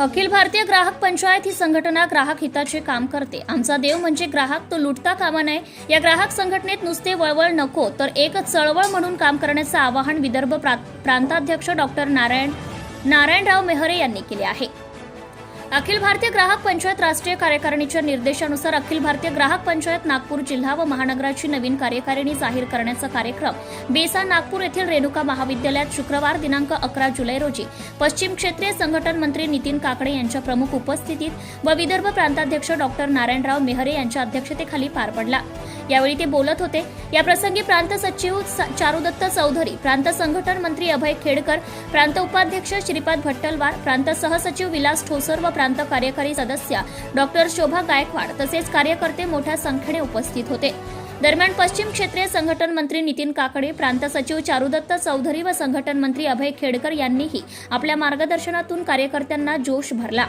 अखिल भारतीय ग्राहक पंचायत ही संघटना ग्राहक हिताचे काम करते. आमचा देव म्हणजे ग्राहक तो लुटता कामा नये. या ग्राहक संघटनेत नुसते वळवळ नको तर एक चळवळ म्हणून काम करण्याचं आवाहन विदर्भ प्रा- प्रांताध्यक्ष डॉक्टर नारायण नारायणराव मेहरे यांनी केले आहे. अखिल भारतीय ग्राहक पंचायत राष्ट्रीय कार्यकारिणीच्या निर्देशानुसार अखिल भारतीय ग्राहक पंचायत नागपूर जिल्हा व महानगराची नवीन कार्यकारिणी जाहीर करण्याचा कार्यक्रम बेसा नागपूर येथील रेणुका महाविद्यालयात शुक्रवार दिनांक अकरा जुलै रोजी पश्चिम क्षेत्रीय संघटन मंत्री नितीन काकडे यांच्या प्रमुख उपस्थितीत व विदर्भ प्रांताध्यक्ष डॉक्टर नारायणराव मेहरे यांच्या अध्यक्षतेखाली पार पडला. यावेळी ते बोलत होते. या प्रसंगी प्रांत सचिव स- चारुदत्त चौधरी प्रांत संघटन मंत्री अभय खेडकर प्रांत उपाध्यक्ष श्रीपाद भट्टलवार प्रांत सहसचिव विलास ठोसर व प्रांत कार्यकारी सदस्य डॉक्टर शोभा गायकवाड तसेच कार्यकर्ते मोठ्या संख्येने उपस्थित होते. दरम्यान पश्चिम क्षेत्रीय संघटन मंत्री नितीन काकडे प्रांत सचिव चारुदत्त चौधरी व संघटन मंत्री अभय खेडकर यांनीही आपल्या मार्गदर्शनातून कार्यकर्त्यांना जोश भरला.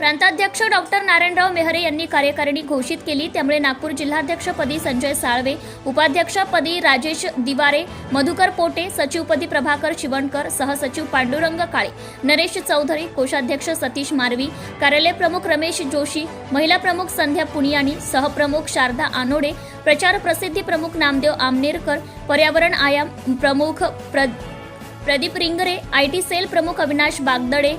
प्रांताध्यक्ष डॉक्टर नारायणराव मेहरे यांनी कार्यकारिणी घोषित केली. त्यामुळे नागपूर जिल्हाध्यक्षपदी संजय साळवे उपाध्यक्षपदी राजेश दिवारे मधुकर पोटे सचिवपदी प्रभाकर शिवणकर सहसचिव पांडुरंग काळे नरेश चौधरी कोषाध्यक्ष सतीश मारवी कार्यालय प्रमुख रमेश जोशी महिला प्रमुख संध्या पुनियानी सहप्रमुख शारदा आनोडे प्रचार प्रसिद्धी प्रमुख नामदेव आमनेरकर पर्यावरण आयाम प्रमुख प्र Pradeep Ringare I T cell प्रमुख अविनाश बागदडे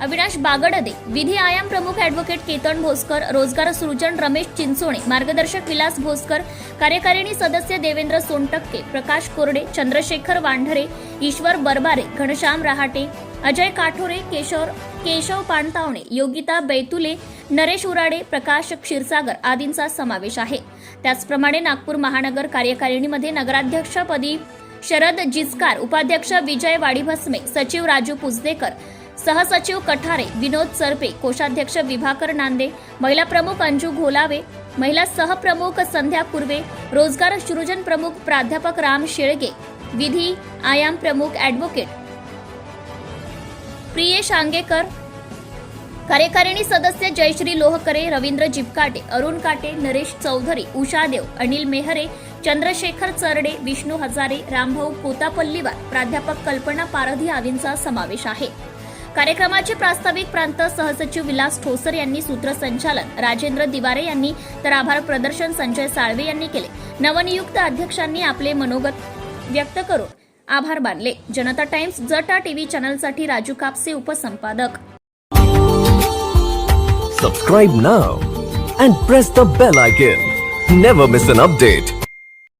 अविनाश बागडदे विधी आयाम प्रमुख ॲडव्होकेट केतन भोसकर रोजगार सृजन रमेश चिंचोणे मार्गदर्शक विलास भोसकर कार्यकारिणी सदस्य देवेंद्र सोनटक्के प्रकाश कोरडे चंद्रशेखर वांढरे ईश्वर बरबारे घनश्याम रहाटे अजय काठोरे केशव केशव पाणतावणे योगिता बैतुले नरेश उराडे प्रकाश क्षीरसागर आदींचा समावेश आहे. त्याचप्रमाणे नागपूर महानगर कार्यकारिणीमध्ये नगराध्यक्षपदी शरद जिचकार उपाध्यक्ष विजय वाडीभस्मे सचिव राजू पुजदेकर सहसचिव कठारे विनोद सरपे कोषाध्यक्ष विभाकर नांदे महिला प्रमुख अंजू घोलावे महिला सहप्रमुख संध्या कुर्वे रोजगार सृजन प्रमुख प्राध्यापक राम शेळगे विधी आयाम प्रमुख ॲडव्होकेट प्रियेश आंगेकर कार्यकारिणी सदस्य जयश्री लोहकरे रवींद्र जिपकाटे अरुण काटे नरेश चौधरी उषा देव अनिल मेहरे चंद्रशेखर चरडे विष्णू हजारे रामभाऊ कोतापल्लीवार प्राध्यापक कल्पना पारधी आदींचा समावेश आहे. कार्यक्रमाचे प्रास्ताविक प्रांत सहसचिव विलास ठोसर यांनी सूत्रसंचालन राजेंद्र दिवारे यांनी तर आभार प्रदर्शन संजय साळवे यांनी केले. नवनियुक्त अध्यक्षांनी आपले मनोगत व्यक्त करून आभार मानले. जनता टाइम्स जटा टीव्ही चॅनलसाठी Raju Kapse उपसंपादक. Subscribe now and press the bell icon never miss an update